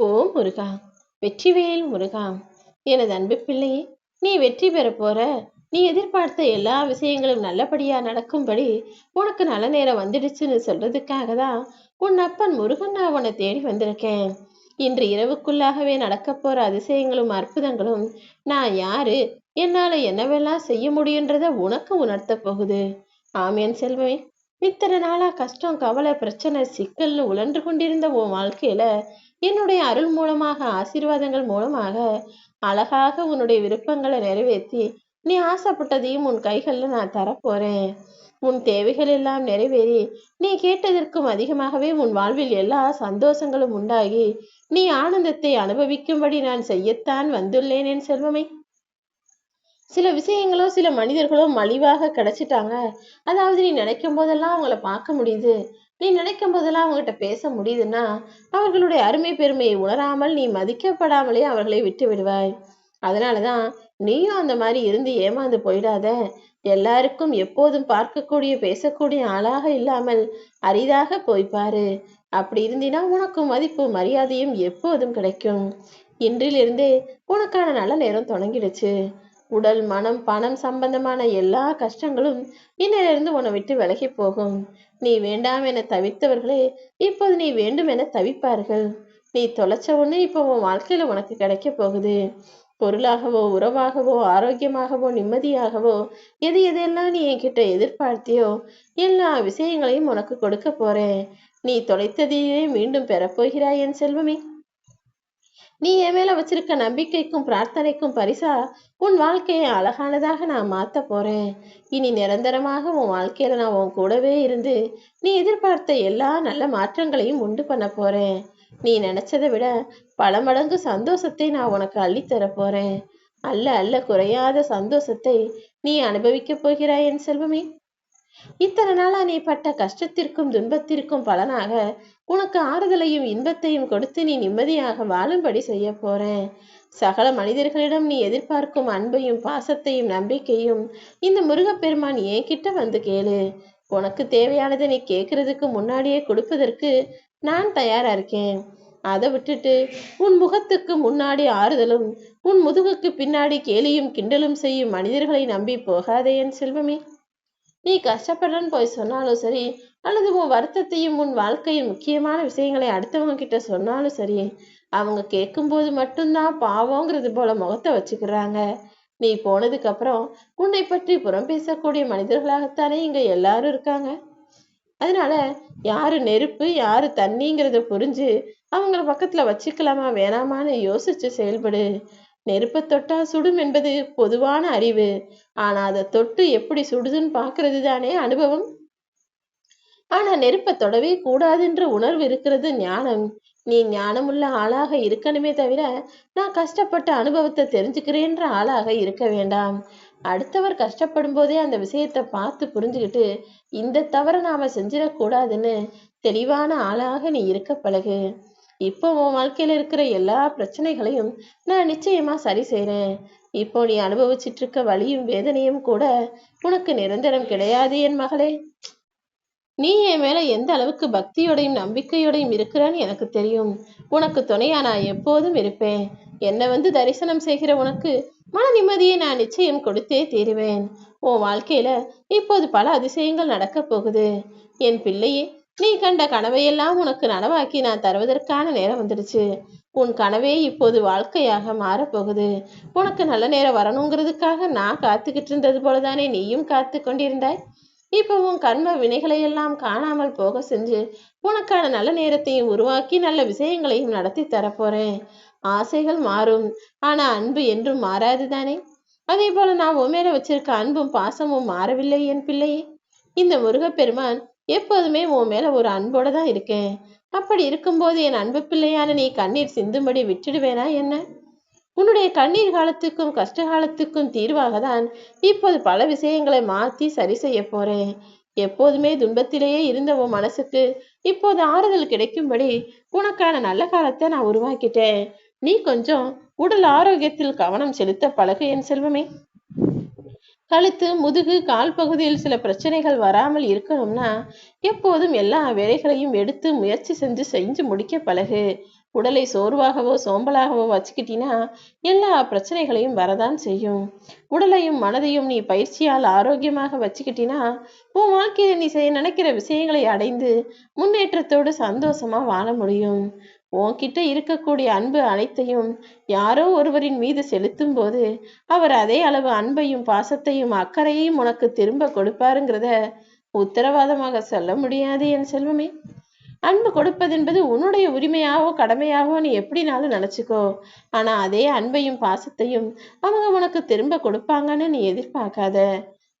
ஓ முருகா வெற்றிவேல் முருகா எனது அன்பு பிள்ளையே நீ வெற்றி பெற போற. நீ எதிர்பார்த்த எல்லா விஷயங்களும் நல்லபடியா நடக்கும்படி உனக்கு நல்ல நேரம் வந்துடுச்சுன்னு சொல்றதுக்காக தான் உன் அப்பன் முருகன் நான் உன்னை தேடி வந்திருக்கேன். இன்று இரவுக்குள்ளாகவே நடக்க போற அதிசயங்களும் அற்புதங்களும் நான் யாரு என்னால என்னவெல்லாம் செய்ய முடியுன்றத உனக்கு உணர்த்த போகுது. ஆமேன் செல்வமே. இத்தனை நாளா கஷ்டம் கவலை பிரச்சனை சிக்கல்னு உழன்று கொண்டிருந்த உன் வாழ்க்கையில என்னுடைய அருள் மூலமாக ஆசீர்வாதங்கள் மூலமாக அழகாக உன்னுடைய விருப்பங்களை நிறைவேற்றி நீ ஆசைப்பட்டதையும் உன் கைகள்ல நான் தரப்போறேன். உன் தேவைகள் எல்லாம் நிறைவேறி நீ கேட்டதற்கும் அதிகமாகவே உன் வாழ்வில் எல்லா சந்தோஷங்களும் உண்டாகி நீ ஆனந்தத்தை அனுபவிக்கும்படி நான் செய்யத்தான் வந்துள்ளேன் என் செல்வமே. சில விஷயங்களோ சில மனிதர்களோ மலிவாக கிடைச்சிட்டாங்க. அதாவது நீ நினைக்கும் போதெல்லாம் அவங்கள பார்க்க முடியுது. நீ நினைக்கும் போதெல்லாம் அவங்ககிட்ட பேச முடியுதுன்னா அவர்களுடைய அருமை பெருமையை உணராமல் நீ மதிக்கப்படாமலே அவர்களை விட்டு விடுவாய். அதனாலதான் நீயும் அந்த மாதிரி இருந்து ஏமாந்து போயிடாத. எல்லாருக்கும் எப்போதும் பார்க்கக்கூடிய பேசக்கூடிய ஆளாக இல்லாமல் அரிதாக போய்ப்பாரு அப்படி இருந்தினா உனக்கும் மதிப்பு மரியாதையும் எப்போதும் கிடைக்கும். இன்றிலிருந்தே உனக்கான நல்ல நேரம் தொடங்கிடுச்சு. உடல் மனம் பணம் சம்பந்தமான எல்லா கஷ்டங்களும் இன்னிலிருந்து உன்னை விட்டு விலகி போகும். நீ வேண்டாம் என தவித்தவர்களே இப்போது நீ வேண்டும் என தவிப்பார்கள். நீ தொலைச்ச உடனே இப்போ உன் வாழ்க்கையில உனக்கு கிடைக்க போகுது. பொருளாகவோ உறவாகவோ ஆரோக்கியமாகவோ நிம்மதியாகவோ எது எதெல்லாம் நீ என்கிட்ட எதிர்பார்த்தியோ எல்லா விஷயங்களையும் உனக்கு கொடுக்க போறேன். நீ தொலைத்ததையே மீண்டும் பெறப்போகிறாய் என் செல்வமே. நீ என் மேல வச்சிருக்க நம்பிக்கைக்கும் பிரார்த்தனைக்கும் பரிசா உன் வாழ்க்கையை அழகானதாக நான் மாத்த போறேன். இனி நிரந்தரமாக உன் வாழ்க்கையில நான் உன் கூடவே இருந்து நீ எதிர்பார்த்த எல்லா நல்ல மாற்றங்களையும் உண்டு பண்ண போறேன். நீ நினைச்சதை விட பல மடங்கு சந்தோஷத்தை நான் உனக்கு அள்ளித்தர போறேன். அல்ல அல்ல குறையாத சந்தோஷத்தை நீ அனுபவிக்கப் போகிறாய் என் செல்வமே. இத்தனை நாளா நீ பட்ட கஷ்டத்திற்கும் துன்பத்திற்கும் பலனாக உனக்கு ஆறுதலையும் இன்பத்தையும் கொடுத்து நீ நிம்மதியாக வாழும்படி செய்ய போறேன். சகல மனிதர்களிடம் நீ எதிர்பார்க்கும் அன்பையும் பாசத்தையும் நம்பிக்கையும் இந்த முருகப்பெருமான் என்கிட்ட வந்து கேளு. உனக்கு தேவையானதை நீ கேட்கறதுக்கு முன்னாடியே கொடுப்பதற்கு நான் தயாரா இருக்கேன். அதை விட்டுட்டு உன் முகத்துக்கு முன்னாடி ஆறுதலும் உன் முதுகுக்கு பின்னாடி கேலியும் கிண்டலும் செய்யும் மனிதர்களை நம்பி போகாதே என் செல்வமே. நீ கஷ்டப்படுறன்னு போய் சொன்னாலும் சரி அல்லது உன் வருத்தத்தையும் உன் வாழ்க்கையின் முக்கியமான விஷயங்களை அடுத்தவங்க கிட்ட சொன்னாலும் சரி அவங்க கேட்கும்போது மட்டும்தான் பாவங்கிறது போல முகத்தை வச்சுக்கிறாங்க. நீ போனதுக்கு அப்புறம் உன்னை பற்றி புறம் பேசக்கூடிய மனிதர்களாகத்தானே இங்க எல்லாரும் இருக்காங்க. அதனால யாரு நெருப்பு யாரு தண்ணிங்கிறத புரிஞ்சு அவங்கள பக்கத்துல வச்சுக்கலாமா வேணாமான்னு யோசிச்சு செயல்படு. நெருப்பை தொட்டா சுடும் என்பது பொதுவான அறிவு. ஆனா அதை தொட்டு எப்படி சுடுதுன்னு பாக்குறது தானே அனுபவம். ஆனா நெருப்பை தொடவே கூடாதுன்ற உணர்வு இருக்கிறது ஞானம். நீ ஞானமுள்ள ஆளாக இருக்கணுமே தவிர நான் கஷ்டப்பட்ட அனுபவத்தை தெரிஞ்சுக்கிறேன்ற ஆளாக இருக்க வேண்டாம். அடுத்தவர் கஷ்டப்படும் போதே அந்த விஷயத்தை பார்த்து புரிஞ்சுக்கிட்டு இந்த தவறை நாம செஞ்சிடக்கூடாதுன்னு தெளிவான ஆளாக நீ இருக்க பழகு. இப்போ உன் வாழ்க்கையில இருக்கிற எல்லா பிரச்சனைகளையும் நான் நிச்சயமா சரி செய்யறேன் இப்போ நீ அனுபவிச்சிட்டு இருக்க வலியும் வேதனையும் கூட உனக்கு நிரந்தரம் கிடையாது என் மகளே. நீ என் மேல எந்த அளவுக்கு பக்தியோடையும் நம்பிக்கையோடையும் இருக்கிறான்னு எனக்கு தெரியும். உனக்கு துணையா நான் எப்போதும் இருப்பேன். என்னை வந்து தரிசனம் செய்கிற உனக்கு மன நிம்மதியை நான் நிச்சயம் கொடுத்தே தீருவேன். உன் வாழ்க்கையில இப்போது பல அதிசயங்கள் நடக்க போகுது. என் பிள்ளையே நீ கண்ட கனவையெல்லாம் உனக்கு நனவாக்கி நான் தருவதற்கான நேரம் வந்துடுச்சு. உன் கனவே இப்போது வாழ்க்கையாக மாறப்போகுது. உனக்கு நல்ல நேரம் வரணுங்கிறதுக்காக நான் காத்துக்கிட்டு இருந்தது போலதானே நீயும் காத்து கொண்டிருந்தாய்? இப்போ உன் கர்ம வினைகளை எல்லாம் காணாமல் போக செஞ்சு உனக்கான நல்ல நேரத்தையும் உருவாக்கி நல்ல விஷயங்களையும் நடத்தி தரப்போறேன் ஆசைகள் மாறும் ஆனா அன்பு என்றும் மாறாது தானே? அதே போல நான் உன் மேல வச்சிருக்க அன்பும் பாசமும் மாறவில்லை என் பிள்ளையே. இந்த முருகப்பெருமான் எப்போதுமே உன் மேல ஒரு அன்போட தான் இருக்கேன். அப்படி இருக்கும்போது என் அன்பு பிள்ளையான நீ கண்ணீர் சிந்தும்படி விட்டுடுவேனா என்ன? உன்னுடைய கண்ணீர் காலத்துக்கும் கஷ்ட காலத்துக்கும் தீர்வாக தான் இப்போது பல விஷயங்களை மாத்தி சரி செய்ய போறேன். எப்போதுமே துன்பத்திலேயே இருந்த உன் மனசுக்கு இப்போது ஆறுதல் கிடைக்கும்படி உனக்கான நல்ல காலத்தை நான் உருவாக்கிட்டேன். நீ கொஞ்சம் உடல் ஆரோக்கியத்தில் கவனம் செலுத்த பழகு என் செல்வமே. கழுத்து முதுகு கால் பகுதியில் சில பிரச்சனைகள் வராமல் இருக்கணும்னா எப்போதும் எல்லா வேலைகளையும் எடுத்து முயற்சி செஞ்சு செஞ்சு முடிக்க பழகு. உடலை சோர்வாகவோ சோம்பலாகவோ வச்சுக்கிட்டினா எல்லா பிரச்சனைகளையும் வரதான் செய்யும். உடலையும் மனதையும் நீ பயிற்சியால் ஆரோக்கியமாக வச்சுக்கிட்டினா உன் வாழ்க்கையில நீ செய்ய நினைக்கிற விஷயங்களை அடைந்து முன்னேற்றத்தோடு சந்தோஷமா வாழ முடியும். உன்கிட்ட இருக்கக்கூடிய அன்பு அனைத்தையும் யாரோ ஒருவரின் மீது செலுத்தும் போது அவர் அதே அளவு அன்பையும் பாசத்தையும் அக்கறையையும் உனக்கு திரும்ப கொடுப்பாருங்கிறத உத்தரவாதமாக சொல்ல முடியாது என் செல்வமே. அன்பு கொடுப்பதென்பது உன்னுடைய உரிமையாவோ கடமையாவோ நீ எப்படினாலும் நினச்சிக்கோ. ஆனால் அதே அன்பையும் பாசத்தையும் அவங்க உனக்கு திரும்ப கொடுப்பாங்கன்னு நீ எதிர்பார்க்காத.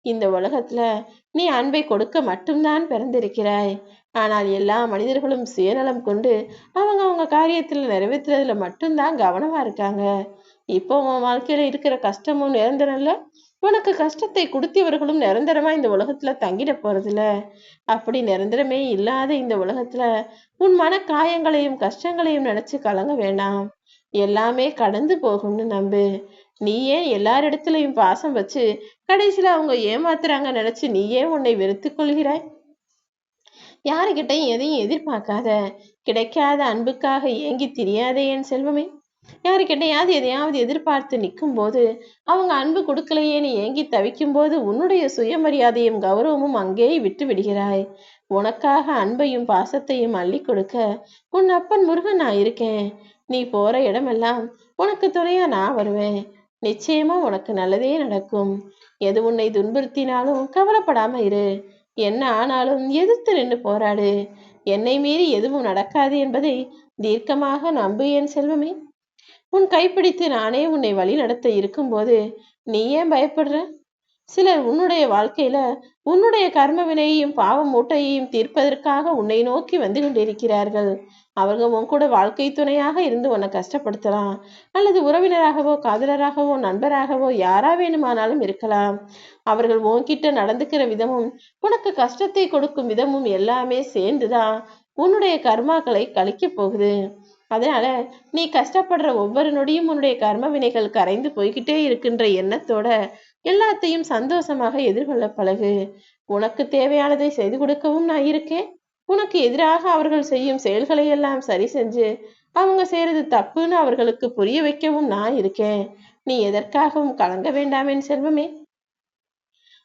இந்த உலகத்துல நீ அன்பை கொடுக்க மட்டும்தான் பிறந்திருக்கிறாய். ஆனால் எல்லா மனிதர்களும் சுயநலம் கொண்டு அவங்க அவங்க காரியத்துல நிறைவேற்றுறதுல மட்டும்தான் கவனமா இருக்காங்க. இப்போ உன் வாழ்க்கையில இருக்கிற கஷ்டமும் நிரந்தரம் இல்ல உனக்கு கஷ்டத்தை கொடுத்தவர்களும் நிரந்தரமா இந்த உலகத்துல தங்கிட போறதில்ல. அப்படி நிரந்தரமே இல்லாத இந்த உலகத்துல உன் மன காயங்களையும் கஷ்டங்களையும் நினைச்சு கலங்க வேண்டாம். எல்லாமே கடந்து போகும்னு நம்பு. நீ ஏன் எல்லாரிடத்துலயும் பாசம் வச்சு கடைசியில அவங்க ஏமாத்துறாங்க நினைச்சு நீயே உன்னை வெறுத்து கொள்கிறாய். யாருக்கிட்டையும் எதையும் எதிர்பார்க்காத கிடைக்காத அன்புக்காக ஏங்கி திரியாதே என் செல்வமே. யாருக்கிட்டையாவது எதையாவது எதிர்பார்த்து நிற்கும் போது அவங்க அன்பு கொடுக்கலையேன்னு ஏங்கி தவிக்கும் போது உன்னுடைய சுயமரியாதையும் கௌரவமும் அங்கேயே விட்டு விடுகிறாய். உனக்காக அன்பையும் பாசத்தையும் அள்ளி கொடுக்க உன் அப்பன் முருகன் நான் இருக்கேன். நீ போற இடமெல்லாம் உனக்கு துணையா நான் வருவேன். நிச்சயமா உனக்கு நல்லதே நடக்கும். எது உன்னை துன்புறுத்தினாலும் கவலைப்படாம இரு. என்ன ஆனாலும் எதிர்த்து நின்று போராடு. என்னை மீறி எதுவும் நடக்காது என்பதை தீர்க்கமாக நம்பு என் செல்வமே. உன் கைப்பிடித்து நானே உன்னை வழி நடத்த இருக்கும்போது நீ ஏன் பயப்படுற? சிலர் உன்னுடைய வாழ்க்கையில உன்னுடைய கர்ம வினையையும் பாவ மூட்டையையும் தீர்ப்பதற்காக உன்னை நோக்கி வந்து கொண்டிருக்கிறார்கள். அவங்க உன் கூட வாழ்க்கை துணையாக இருந்து உன்னை கஷ்டப்படுத்தலாம். அல்லது உறவினராகவோ காதலராகவோ நண்பராகவோ யாரா வேணுமானாலும் இருக்கலாம். அவர்கள் உன்கிட்ட நடந்துக்கிற விதமும் உனக்கு கஷ்டத்தை கொடுக்கும் விதமும் எல்லாமே சேர்ந்துதான் உன்னுடைய கர்மாக்களை கழிக்க போகுது. அதனால நீ கஷ்டப்படுற ஒவ்வொரு நொடியும் உன்னுடைய கர்ம வினைகள் கரைந்து போய்கிட்டே இருக்கின்ற எண்ணத்தோட எல்லாத்தையும் சந்தோஷமாக எதிர்கொள்ள பழகு. உனக்கு தேவையானதை செய்து கொடுக்கவும் நான் இருக்கேன். உனக்கு எதிராக அவர்கள் செய்யும் செயல்களை எல்லாம் சரி செஞ்சு அவங்க செய்யறது தப்புன்னு அவர்களுக்கு புரிய வைக்கவும் நான் இருக்கேன். நீ எதற்காகவும் கலங்க வேண்டாமேன் செல்வமே.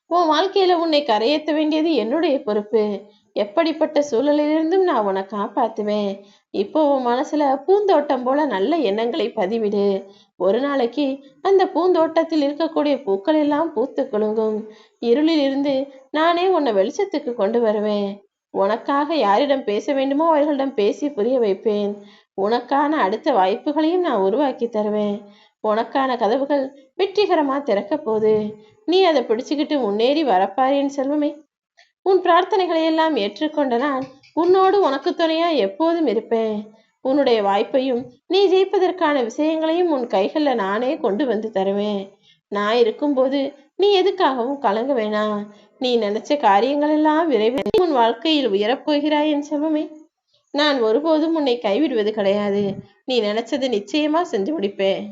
உன் வாழ்க்கையில உன்னை கரையேற்ற வேண்டியது என்னுடைய பொறுப்பு. எப்படிப்பட்ட சூழலிலிருந்தும் நான் உன்னை காப்பாத்துவேன். இப்போ உன் மனசுல பூந்தோட்டம் போல நல்ல எண்ணங்களை பதிவிடு. ஒரு நாளைக்கு அந்த பூந்தோட்டத்தில் இருக்கக்கூடிய பூக்கள் எல்லாம் பூத்து குலுங்கும். இருளில் இருந்து நானே உன்னை வெளிச்சத்துக்கு கொண்டு வருவேன். உனக்காக யாரிடம் பேச வேண்டுமோ அவர்களிடம் பேசி புரிய வைப்பேன். உனக்கான அடுத்த வாய்ப்புகளையும் நான் உருவாக்கி தருவேன். உனக்கான கதவுகள் வெற்றிகரமா திறக்க போகுது. நீ அதை பிடிச்சுக்கிட்டு முன்னேறி வரப்பாரேன் செல்வமே. உன் பிரார்த்தனைகளை எல்லாம் ஏற்றுக்கொண்ட நான் உன்னோடு உனக்கு துணையா எப்போதும் இருப்பேன். உன்னுடைய வாய்ப்பையும் நீ ஜெயிப்பதற்கான விஷயங்களையும் உன் கைகளில் நானே கொண்டு வந்து தருவேன். நான் இருக்கும்போது நீ எதுக்காகவும் கலங்க வேணாம். நீ நினைச்ச காரியங்கள் எல்லாம் விரைவில் உன் வாழ்க்கையில் உயரப்போகிறாய் என் செல்வமே. நான் ஒருபோதும் உன்னை கைவிடுவது கிடையாது. நீ நினைச்சது நிச்சயமா செஞ்சு முடிப்பேன்.